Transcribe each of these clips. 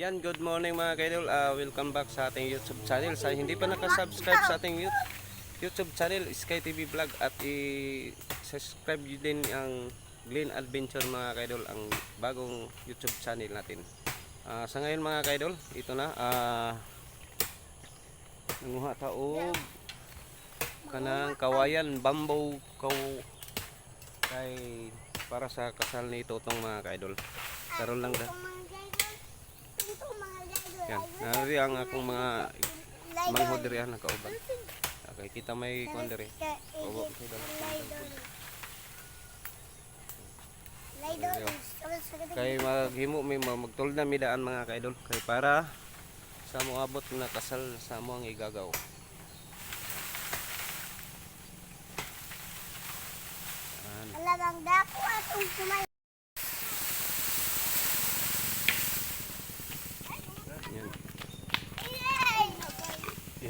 Yan, good morning mga kaidol. Ah, welcome back sa ating YouTube channel. Sa hindi pa nakasubscribe sa ating YouTube, YouTube channel, Sky TV Vlog at i-subscribe din ang Glen Adventure mga kaidol, ang bagong YouTube channel natin. Ah, sa ngayon mga kaidol, ito na. Ah, nanguha taog kanang kawayan bamboo kaw kay para sa kasal ni Totong mga kaidol. Karon lang da. Yan, nari ang akong mga manghod diri ang nakauban. Okay, kita may kuan diri. Obo, may dala. Kay maghimo may ma- magtulad na midaan mga kaidol kay para sa mo abot na kasal sa mo ang igagaw. Yan. Talagang dako atong sumay. Yan.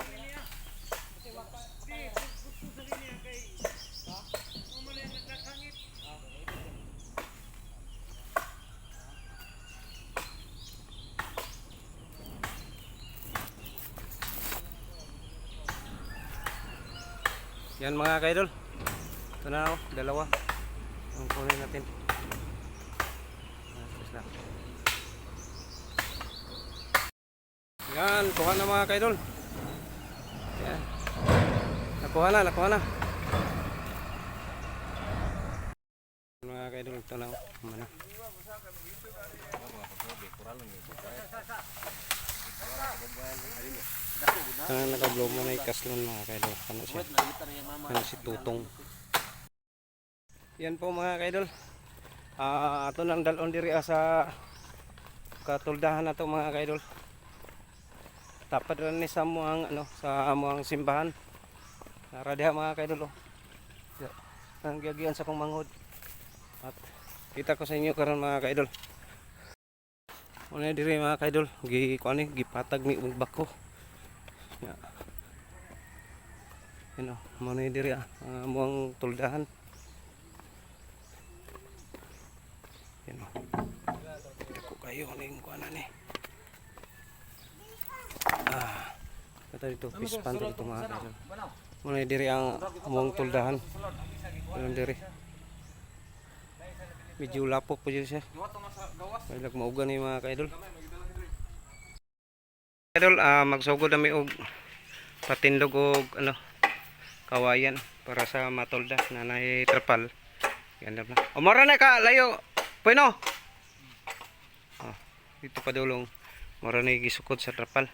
Yan mga kaidol. Ito na oh, dalawa. Ang kunin natin. Tapos. Yan, kuha na mga kaidol. Yan. Nakuha na, nakuha na. Mga kaidol, ito na. oh. Mana. Kana naka-blow mo na ikaslon mga kaidol. Ano siya? Ano si Tutong. Yan po mga kaidol. Ah, ato nang dalon diri ah, sa katuldahan na to mga kaidol. Tapad rin ni sa muang ano sa muang simbahan. Nara diha mga kaidol oh. Ang giyagian sa kong manghod. At kita ko sa inyo karon mga kaidol. Una diri mga kaidol, gi kuan ni gipatag ni ug bako. Ya. Ano, mo ni diri ah, ah, muang tuldahan. Yan o. Ko kayo ning kuan ni. Ah. Kata dito fish pond dito mga kaidol. Mo ni diri ang muang tuldahan. Ano diri. Medyo lapok pa dyan siya. Kailag maugan ni mga kaidol. Idol, ah magsugod kami og patindog og ano kawayan para sa matolda na nay trapal. Yan na. Umara na ka layo. Bueno. Oh, dito pa dulong. Mara na gisukod sa trapal.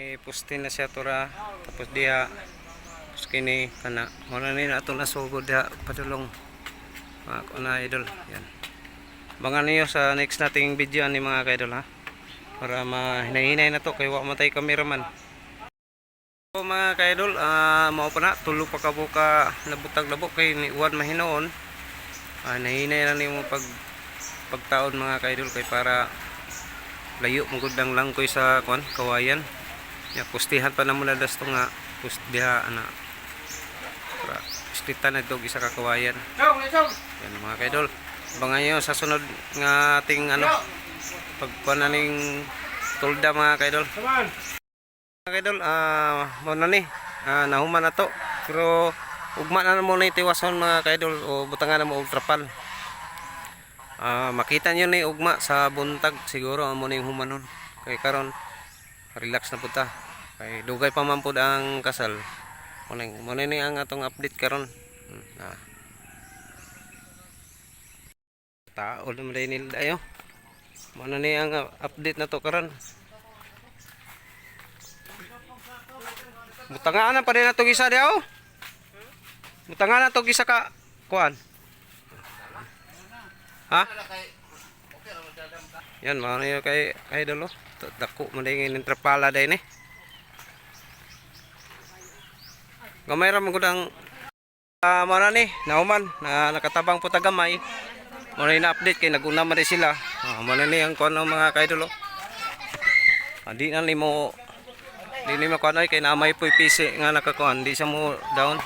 Eh, pustin na siya tura tapos diha tapos kini kana mura na ito nasugod diha padulong mga kuna idol yan Abangan niyo sa next nating video ni mga kaidol ha. Para mahinahinay na to kay wa matay cameraman. So mga kaidol, ah mao pa na tulo pa ka buka nabutag labo kay ni Juan mahinoon. Ah nahinay na nimo pag pagtaon mga kaidol kay para layo mugod ang langkoy sa kwan kawayan. Ya pustihan pa na muna das to nga pust diha ana. Para istitan na ito isa ka kawayan. Yan mga kaidol. Abangan nyo sa sunod nga ating ano pagkuha na ning tulda mga kaidol. Mga kaidol, ah mo na ni. Ah nahuman na to. Pero ugma na mo na itiwason mga kaidol o butangan na mo og trapal. Ah makita nyo ni ugma sa buntag siguro amo ning humanon. Kay karon relax na puta. Kay dugay pa man pud ang kasal. Mo ni ang atong update karon. Hmm, Ah. Tao naman rin nila ayo. Mana ni ang update na to karon. Butangaan na pa rin na to gisa diaw butangaan na to gisa ka kuan. Ha? Yan mga niyo kay idol oh. Dako man din ng trapala din eh Gamay ra man gud ang uh, mo na ni, nauman na nakatabang po tagamay. Mo na na-update kay naguna man sila. Ah, mo na ni ang kuno mga kaidolo. Ah, na nimo di nimo kuno kay namay po'y PC nga nakakuan, di siya mo down.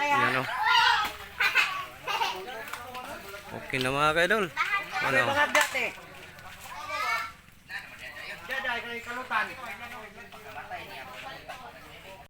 Yan o. Okay na mga kaidol. Ano?